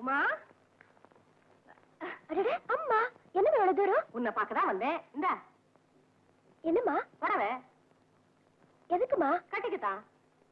உமா? அடடே அம்மா என்ன இவ்வளவு தூரம்? உன்னை பார்க்கதான் வந்தேன். இந்த. என்னம்மா? வரவே. எதுக்குமா கட்டிக்கிட்டான்.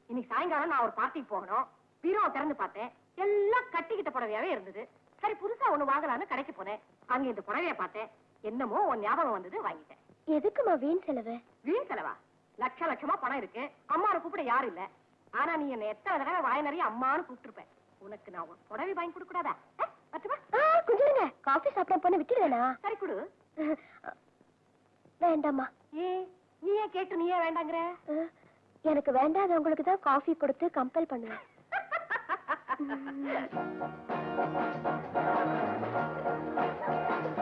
இன்னைக்கு சாயங்காலம் நான் ஒரு பார்ட்டிக்கு போகணும். பீரோவை திறந்து பார்த்தேன். எல்லாம் கட்டிக்கிட்ட புடவையாவே இருந்தது. சரி புதுசா ஒண்ணு வாங்கலாம்னு கடைக்கு போனேன். அங்க இந்த புடவைய பார்த்தேன். என்னமோ உன் ஞாபகம் வந்தது வாங்கிட்டேன். எதுக்குமா வீண் செலவு? வீண் செலவா? லட்ச லட்சமா பணம் இருக்கு. அம்மாவை கூப்பிட யாரும் இல்ல. ஆனா நீ என்ன எத்தனை தடவை வாய் நிறைய அம்மான்னு கூப்பிட்டுருப்பேன் உனக்கு நான் ஒரு புடவை வாங்கி கொடுக்க கூடாதா அஹ், வரட்டுமா? ஆ, கொஞ்சம் காஃபி சாப்பிட போன விட்டுடுவேனா? சரி கொடு. வேண்டாம்மா. ஏ நீயே கேட்டு நீயே வேண்டாங்கிற? அஹ், எனக்கு வேண்டாதவங்களுக்கு தான் காஃபி கொடுத்து கம்பல் பண்ணுவேன்.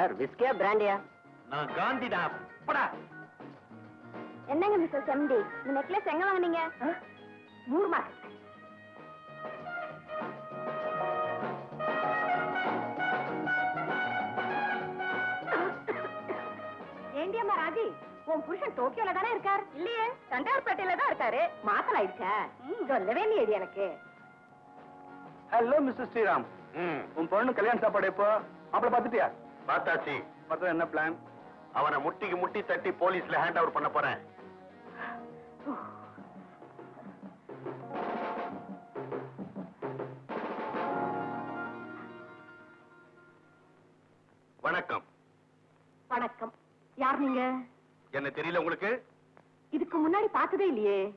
சார் விஸ்கியா பிராண்டியா நான் காந்திடா படா. என்னங்க மிஸ்டர் எம்டி இந்த நெக்லஸ் எங்க வாங்குனீங்க? நூறு மார்க் ஏண்டியம்மா ராஜி? உன் புருஷன் டோக்கியோல தானே இருக்கார்? இல்லையே. தண்டார்பேட்டையில தான் இருக்காரு. மாத்தல் ஆயிடுச்சா? சொல்லவே இல்லையடி எனக்கு. Hello mister Sriram. உன் பொண்ணு கல்யாண சாப்பாடு எப்போ? மாப்பிள பாத்துட்டியா பார்த்தாச்சு. பார்த்தா என்ன பிளான் அவனை முட்டிக்கு முட்டி தட்டி போலீஸ்ல ஹேண்ட் ஓவர் பண்ண போறேன். வணக்கம். வணக்கம். யார் நீங்க? என்ன தெரியல உங்களுக்கு? இதுக்கு முன்னாடி பார்த்ததே இல்லையே.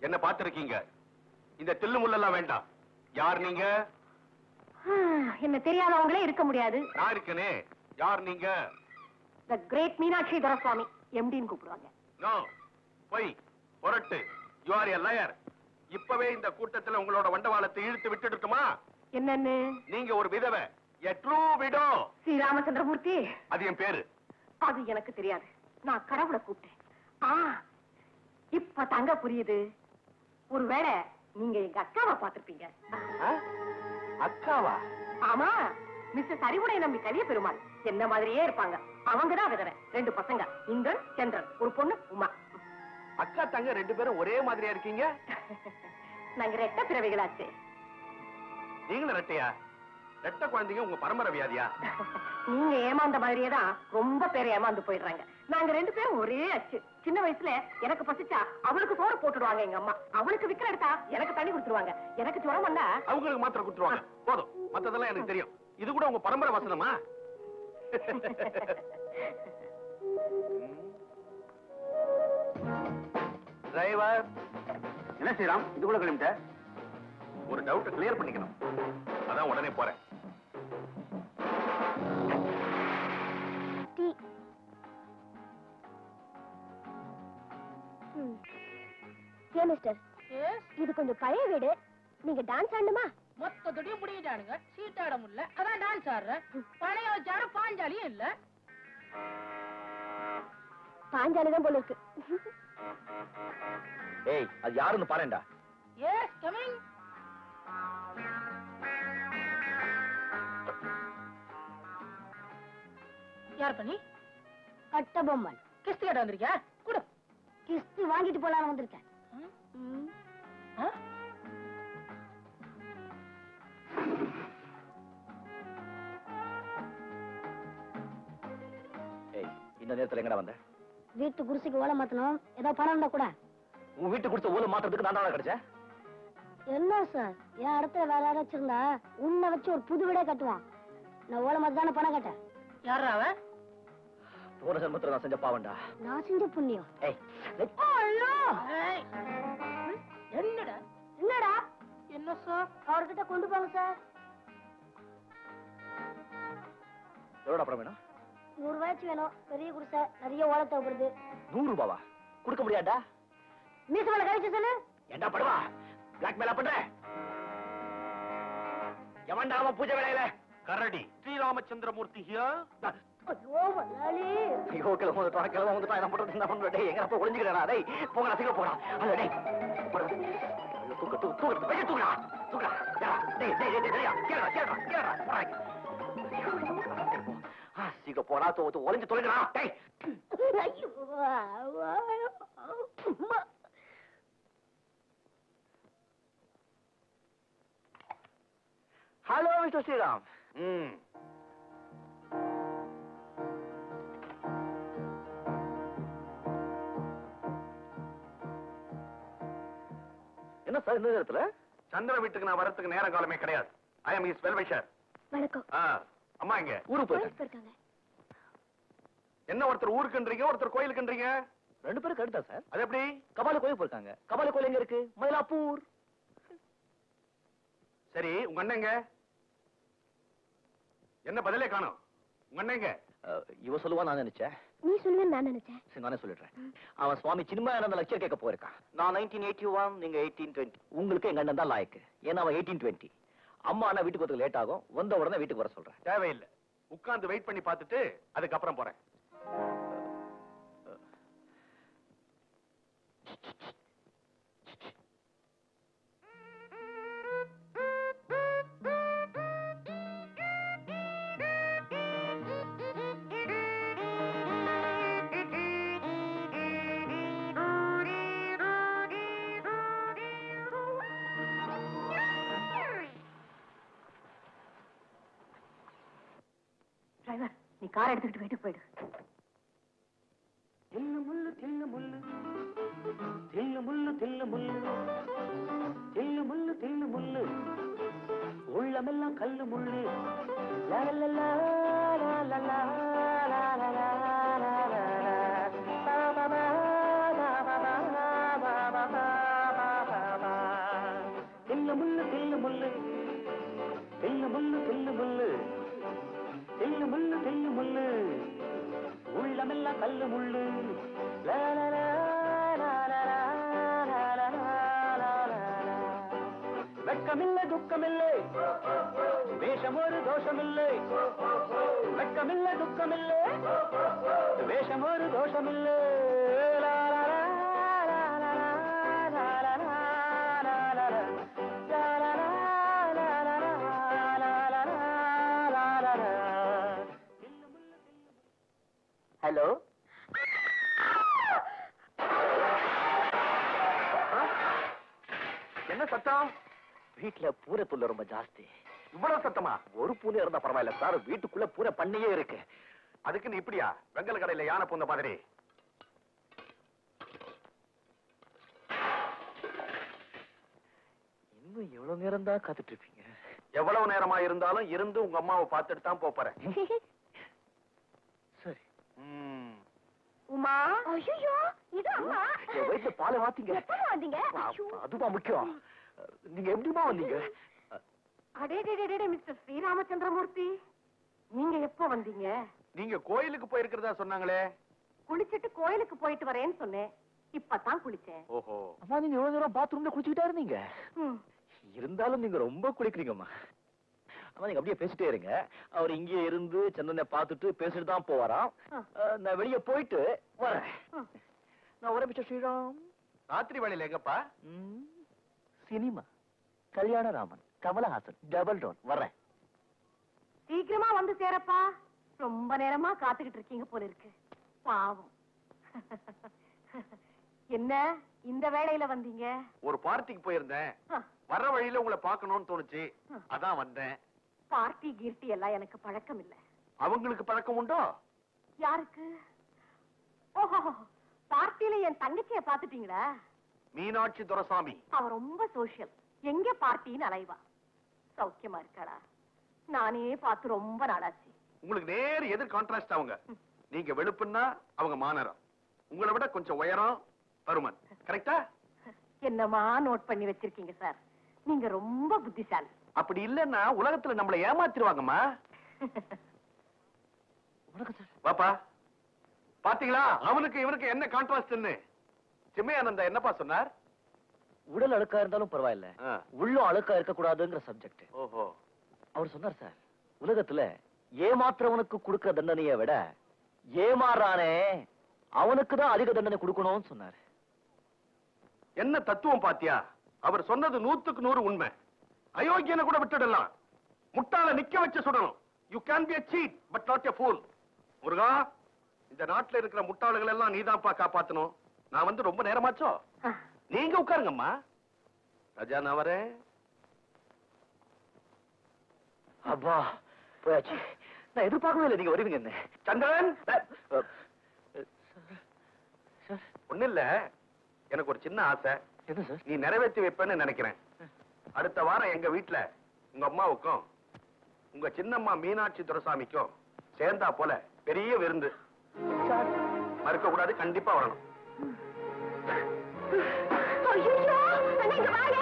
என்ன பார்த்திருக்கீங்க? இந்த தில்லு முள்ளெல்லாம் வேண்டாம். யார் நீங்க? என்ன தெரியாதவங்களே இருக்க முடியாது. நான் இருக்கனே. யார் நீங்க? த கிரேட் மீனாட்சி தரசுவாமி எம்டின்னு கூப்பிடுவாங்க. நோ பொய் புரட்டு. யூ ஆர் எ லயர் இப்பவே இந்த கூட்டத்துல உங்களோட வண்டவாளத்தை இழுத்து விட்டுட்டுமா என்னன்னு? நீங்க ஒரு விதவை. A true widow Sri Ramachandramurthy. அது என் பேரு. அது எனக்கு தெரியாது. நான் கடவுளை கூப்பிட்டேன். ஆ இப்ப தங்க புரியுது. ஒருவேளை நீங்க எங்க அக்காவை பார்த்திருப்பீங்க. அக்காவா? ஆமா. மிஸ்டர் அறிவுடை நம்பி கலிய பெருமாள் என்ன மாதிரியே இருப்பாங்க? அவங்கதான் விதவை. ரெண்டு பசங்க இந்திரன் சந்திரன். ஒரு பொண்ணு உமா. அக்கா தங்க ரெண்டு பேரும் ஒரே மாதிரியா இருக்கீங்க? நாங்க ரெட்ட பிறவைகளாச்சு. நீங்களும் ரெட்டையா? ரெட்ட குழந்தைங்க உங்க பரம்பரை வியாதியா? நீங்க ஏமாந்த மாதிரியே தான் ரொம்ப பேர் ஏமாந்து போயிடுறாங்க. நாங்க ரெண்டு பேரும் ஒரே அச்சு. சின்ன வயசுல எனக்கு பசிச்சா அவளுக்கு சோறு போட்டுடுவாங்க எங்க அம்மா. அவளுக்கு விக்கிற எடுத்தா எனக்கு தண்ணி கொடுத்துருவாங்க. எனக்கு ஜுரம் வந்தா அவங்களுக்கு மாத்திரை கொடுத்துருவாங்க. போதும். மத்ததெல்லாம் எனக்கு தெரியும். இது கூட உங்க பரம்பரை வசனமா? டிரைவர் என்ன ஸ்ரீராம்? இது கூட கிளம்பிட்ட? ஒரு டவுட் கிளியர் பண்ணிக்கணும். அதான் உடனே போறேன். ஏன் மிஸ்டர்? இது கொஞ்சம் பழைய வீடு. நீங்க டான்ஸ் ஆடணுமா? மொத்தத்தோடய முடியிட்டானுங்க சீட்டாட முடியல. அதான் டான்ஸ் ஆடுறேன். பழைய வச்சாரு பாஞ்சாலியும் இல்ல. பாஞ்சாலிதான் போல இருக்கு. ஏய் அது யாருன்னு பாருடா. எஸ் கமிங் யார் பண்ணி? கட்ட பொம்மன் கிஸ்து கேட்ட வந்திருக்கியா? குடு. கிஸ்து வாங்கிட்டு போலான்னு வந்திருக்கேன். இந்த நேரத்துல எங்கடா வந்த? வீட்டு குடிசைக்கு ஓலை மாத்தணும். ஏதோ பணம் இருந்தா கூட. உன் வீட்டு கொடுத்த ஊழல் மாத்துறதுக்கு நான் தான் கிடைச்சேன்? என்ன சார்? என் இடத்துல வேற யாராச்சும் வச்சிருந்தா உன்னை வச்சு ஒரு புது வீடே கட்டுவான். நான் ஓலை மாத்த தானே பணம் கட்டேன். யாரா அவன்? போன ஜென்மத்துல நான் செஞ்ச பாவண்டா நான் செஞ்ச புண்ணியம். என்னடா? என்னடா? என்ன சார்? அவர்கிட்ட கொண்டு போங்க சார். எவ்வளோ அப்புறம் வேணும்? நூறு ரூபாய்ச்சு வேணும் பெரிய குடிசை நிறைய ஓலை தேவைப்படுது நூறு ரூபாவா கொடுக்க முடியாதா மீச மேல கழிச்சு சொல்லு ஏண்டா படுவா பிளாக் மேல பண்ற எவன்டா அவன் பூஜை வேலையில கரடி ஸ்ரீராமச்சந்திரமூர்த்தி ஐயோ முதலாளி ஐயோ கிளம்ப வந்துட்டான் கிளம்ப வந்துட்டான் என்ன பண்றது என்ன பண்றது டேய் எங்க போய் ஒளிஞ்சுக்கிறா டேய் போங்கடா சீக்கிரம் போடா அல்ல டேய் தூக்கு தூக்கு தூக்கு வெளிய தூக்குடா தூக்குடா ஏடா, டேய் டேய் டேய் டேய் கேளுடா கேளுடா. சீக்க போடா தோத்து ஒளிஞ்சு தொலைக்கிறான் ஹலோ மிஸ்டர் ஸ்ரீராம் என்ன சார் இந்த நேரத்துல? சந்திர வீட்டுக்கு நான் வரத்துக்கு நேரம் காலமே கிடையாது. ஐ எம் இஸ் வெல்விஷர் வணக்கம். அம்மா இங்க ஊருக்கு போயிருக்காங்க. என்ன ஒருத்தர் ஊருக்குன்றீங்க ஒருத்தர் கோயிலுக்குன்றீங்க? ரெண்டு பேரும் கரெக்டா சார். அது எப்படி? கபால கோயில் போயிருக்காங்க. கபால கோயில் எங்க இருக்கு? மயிலாப்பூர். சரி உங்க அண்ணன் எங்க? என்ன பதிலே காணோம். உங்க அஹ், இவ சொல்லுவா நான் நினைச்சேன். நீ சொல்லுவேன்னு நான் நினைச்சேன். சரி நானே சொல்லிடுறேன். அவன் சுவாமி சின்மயானந்த லெக்சர் கேட்க போயிருக்கான். நான் நைன்டீன் எயிட்டி ஒன் நீங்க எயிட்டீன் டுவெண்ட்டி உங்களுக்கு எங்க அண்ணன் தான் லாயக்கு. ஏன்னா அவன் எயிட்டீன் டுவெண்ட்டி அம்மா அண்ணா வீட்டுக்கு லேட் ஆகும். வந்த உடனே வீட்டுக்கு வர சொல்றேன். தேவையில்லை. உட்கார்ந்து வெயிட் பண்ணி பார்த்துட்டு அதுக்கப்புறம் போறேன். டிரைவர் நீ கார் எடுத்துக்கிட்டு வீட்டுக்கு போயிடு. தில்லு முள்ளு தில்லு முள்ளு தில்லு முள்ளு தில்லு முள்ளு தில்லு முள்ளு தில்லு முள்ளு உள்ளமெல்லாம் கல்லு முள்ளு தில்லு முள்ளு தில்லு முள்ளு தில்லு முள்ளு தில்லு முள்ளு தில்லு முள்ளு தில்லு முள்ளு உள்ளமெல்லாம் கல்லு முள்ளு வெட்கமில்லை துக்கமில்லை வேஷம் ஒரு தோஷமில்லை வெட்கமில்லை துக்கமில்லை வேஷம் ஒரு தோஷமில்லை என்ன சத்தம்? வீட்டுல பூரை தொல்லை ரொம்ப ஜாஸ்தி. இவ்வளவு சத்தமா? ஒரு பூனை இருந்தா பரவாயில்ல சார். வீட்டுக்குள்ள பூரை பண்ணியே இருக்கு. அதுக்குன்னு இப்படியா? வெங்கல கடையில யானை பூந்த மாதிரி. இன்னும் எவ்வளவு நேரம் தான் காத்துட்டு இருப்பீங்க? எவ்வளவு நேரமா இருந்தாலும் இருந்து உங்க அம்மாவை பார்த்துட்டு தான் போறேன் சரி ம். உமா. ஐயோ இது அம்மா. என் வயிற்றுல பாலை வாத்தீங்க. எப்ப வந்தீங்க. அதுதான் முக்கியம். நீங்க எப்படிமா வந்தீங்க? அடே டே, டே, டே, டே, மிஸ்டர் ஸ்ரீராமச்சந்திரமூர்த்தி. நீங்க எப்போ வந்தீங்க? நீங்க கோயிலுக்கு போயிருக்கிறதா சொன்னாங்களே. குளிச்சிட்டு கோயிலுக்கு போயிட்டு வரேன்னு சொன்னேன். இப்பதான் குளிச்சேன். ஓஹோ. அம்மா நீங்க எவ்வளவு நேரம் பாத்ரூம்ல குளிச்சுக்கிட்டா இருந்தீங்க. இருந்தாலும் நீங்க ரொம்ப குளிக்கிறீங்கம்மா. நீங்க அப்படியே பேசிட்டே இருங்க. அவர் இங்கே இருந்து சந்தனை பார்த்துட்டு பேசிட்டு தான் போவாராம். நான் வெளியே போயிட்டு வரேன். நான் மிஸ்டர் ஸ்ரீராம். ராத்திரி வேலையில எங்கப்பா? சினிமா. கல்யாணராமன் கமலஹாசன் டபுள் டோன். வரேன். சீக்கிரமா வந்து சேரப்பா. ரொம்ப நேரமா காத்துக்கிட்டு இருக்கீங்க போல இருக்கு. பாவம். என்ன? இந்த வேளையில வந்தீங்க? ஒரு பார்ட்டிக்கு போயிருந்தேன். வர்ற வழியில உங்களை பார்க்கணும்னு தோணுச்சு. அதான் வந்தேன். பார்ட்டி கீர்த்தி எல்லாம் எனக்கு பழக்கம் இல்ல. அவங்களுக்கு பழக்கம் உண்டோ? யாருக்கு? ஓஹோ பார்ட்டியில என் தங்கச்சிய பாத்துட்டீங்களா மீனாட்சி துரசாமி. அவ ரொம்ப சோஷியல் எங்க பார்ட்டின்னு அலைவா. சௌக்கியமா இருக்காளா? நானே பார்த்து ரொம்ப நாளாச்சு. உங்களுக்கு நேர் எதிர் கான்ட்ராஸ்ட் அவங்க. நீங்க வெளுப்புன்னா அவங்க மாநரம் உங்களை விட கொஞ்சம் உயரம் பருமன். கரெக்டா என்னமா நோட் பண்ணி வச்சிருக்கீங்க சார் நீங்க ரொம்ப புத்திசாலி. அப்படி இல்லன்னா உலகத்துல நம்மளை ஏமாத்திருவாங்கம்மா. பாப்பா பாத்தீங்களா? அவனுக்கு இவனுக்கு என்ன கான்ட்ராஸ்ட்னு சிம்மையானந்தா என்னப்பா சொன்னார்? உடல் அழுக்கா இருந்தாலும் பரவாயில்ல. ஆ. உள்ளம் அழுக்கா இருக்க கூடாதுங்கிற சப்ஜெக்ட் ஓஹோ. அவர் சொன்னார் சார் உலகத்துல ஏமாத்துறவனுக்கு கொடுக்கிற தண்டனையை விட ஏமாறானே அவனுக்கு தான் அதிக தண்டனை கொடுக்கணும்னு சொன்னாரு. என்ன தத்துவம் பாத்தியா? அவர் சொன்னது நூத்துக்கு நூறு உண்மை. அயோக்கியனை கூட விட்டுடலாம். முட்டாள நிக்க வச்சு சுடணும். You can be a cheat but not a fool. முருகா இந்த நாட்டுல இருக்கிற முட்டாளுகள் எல்லாம் நீதான்ப்பா காப்பாத்தணும். நான் வந்து ரொம்ப நேரமாச்சோ? நீங்க உட்காருங்கம்மா. ராஜா நான் வரேன். அப்பா போயாச்சு. நான் எதிர்பார்க்கவே இல்லை நீங்க வருவீங்க என்ன. சந்திரன்! ஒண்ணு இல்ல எனக்கு ஒரு சின்ன ஆசை. நீ நிறைவேற்றி வைப்பேன்னு நினைக்கிறேன். அடுத்த வாரம் எங்க வீட்டுல உங்க அம்மாவுக்கும் உங்க சின்னம்மா மீனாட்சி துரசாமிக்கும் சேர்ந்தா போல பெரிய விருந்து. மறுக்க கூடாது கண்டிப்பா வரணும். ஐயோ அண்ணா இங்க வாங்க.